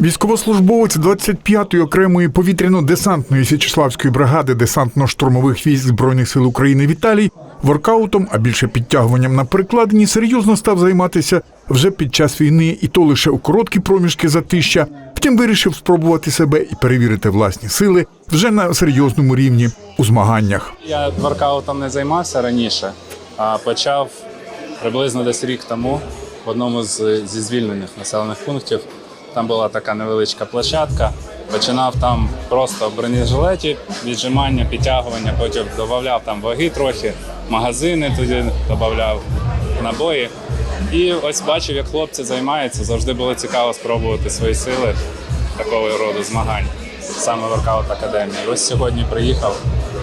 Військовослужбовець 25-ї окремої повітряно-десантної Січеславської бригади десантно-штурмових військ Збройних сил України Віталій воркаутом, а більше підтягуванням на перекладині, серйозно став займатися вже під час війни, і то лише у короткі проміжки затища. Втім, вирішив спробувати себе і перевірити власні сили вже на серйозному рівні у змаганнях. Я воркаутом не займався раніше, а почав приблизно десь рік тому в одному з зі звільнених населених пунктів. Там була така невеличка площадка. Починав там просто в бронежилеті, віджимання, підтягування, потім додавав там ваги трохи, магазини тоді додавав, набої. І ось бачив, як хлопці займаються. Завжди було цікаво спробувати свої сили такого роду змагань, саме воркаут академії. Ось сьогодні приїхав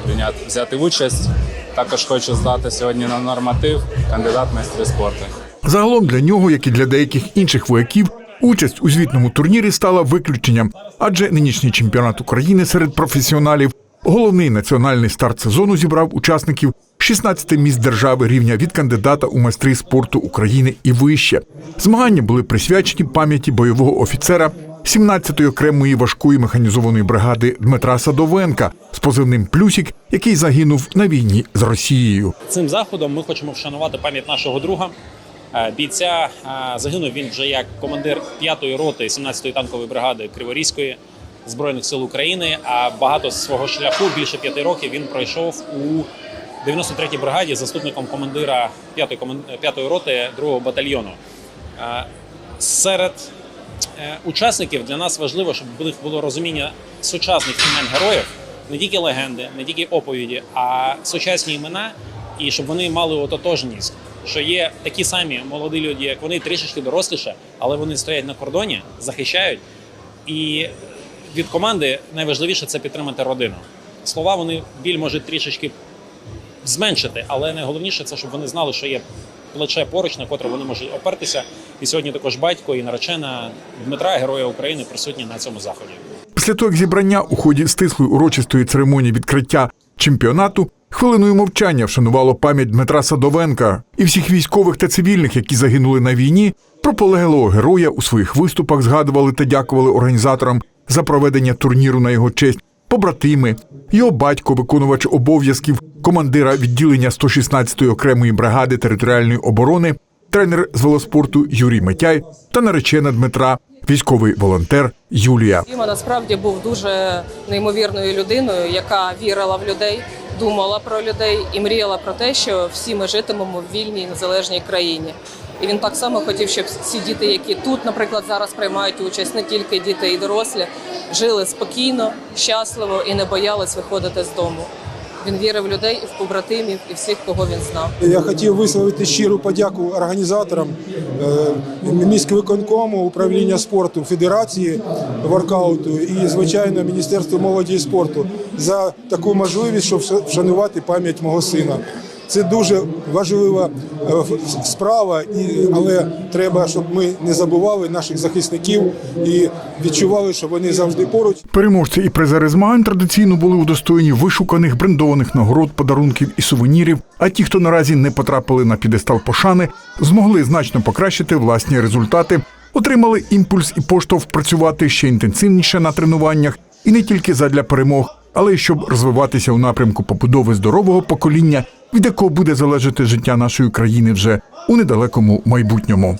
прийняти, взяти участь. Також хочу здати сьогодні на норматив кандидат майстри спорту. Загалом для нього, як і для деяких інших вояків, участь у звітному турнірі стала виключенням, адже нинішній чемпіонат України серед професіоналів, головний національний старт сезону зібрав учасників 16 міст держави рівня від кандидата у майстри спорту України і вище. Змагання були присвячені пам'яті бойового офіцера 17-ї окремої важкої механізованої бригади Дмитра Садовенка з позивним Плюсік, який загинув на війні з Росією. Цим заходом ми хочемо вшанувати пам'ять нашого друга. Е, Бійця е, загинув він вже як командир 5-ї роти 17-ї танкової бригади Криворізької збройних сил України. А багато свого шляху більше п'яти років він пройшов у 93-й бригаді заступником командира 5-ї, коман- 5-ї роти 2-го батальйону. Е, Серед е, учасників для нас важливо, щоб було розуміння сучасних імен героїв, не тільки легенди, не тільки оповіді, а сучасні імена, і щоб вони мали ототожність. Що є такі самі молоді люди, як вони трішечки доросліше, але вони стоять на кордоні, захищають. І від команди найважливіше це підтримати родину. Слова вони біль можуть трішечки зменшити, але найголовніше це, щоб вони знали, що є плече поруч, на котре вони можуть опертися. І сьогодні також батько і наречена Дмитра, героя України, присутні на цьому заході. Після того, як зібрання у ході стислої урочистої церемонії відкриття чемпіонату хвилиною мовчання вшанувало пам'ять Дмитра Садовенка і всіх військових та цивільних, які загинули на війні, про полеглого героя у своїх виступах згадували та дякували організаторам за проведення турніру на його честь. Побратими, його батько, виконувач обов'язків командира відділення 116-ї окремої бригади територіальної оборони, тренер з велоспорту Юрій Митяй та наречена Дмитра, військовий волонтер Юлія. Діма насправді був дуже неймовірною людиною, яка вірила в людей, думала про людей і мріяла про те, що всі ми житимемо в вільній незалежній країні. І він так само хотів, щоб ці діти, які тут, наприклад, зараз приймають участь, не тільки діти і дорослі, жили спокійно, щасливо і не боялись виходити з дому. Він вірив в людей і в побратимів, і всіх, кого він знав. Я хотів висловити щиру подяку організаторам е, міськвиконкому, управління спорту, федерації воркауту і, звичайно, Міністерству молоді і спорту за таку можливість, щоб вшанувати пам'ять мого сина. Це дуже важлива е, справа, але треба, щоб ми не забували наших захисників і відчували, що вони завжди поруч. Переможці і призери змагань традиційно були удостоєні вишуканих брендованих нагород, подарунків і сувенірів. А ті, хто наразі не потрапили на підестал пошани, змогли значно покращити власні результати, отримали імпульс і поштовх працювати ще інтенсивніше на тренуваннях, і не тільки задля перемог, але й щоб розвиватися у напрямку побудови здорового покоління, від якого буде залежати життя нашої країни вже у недалекому майбутньому.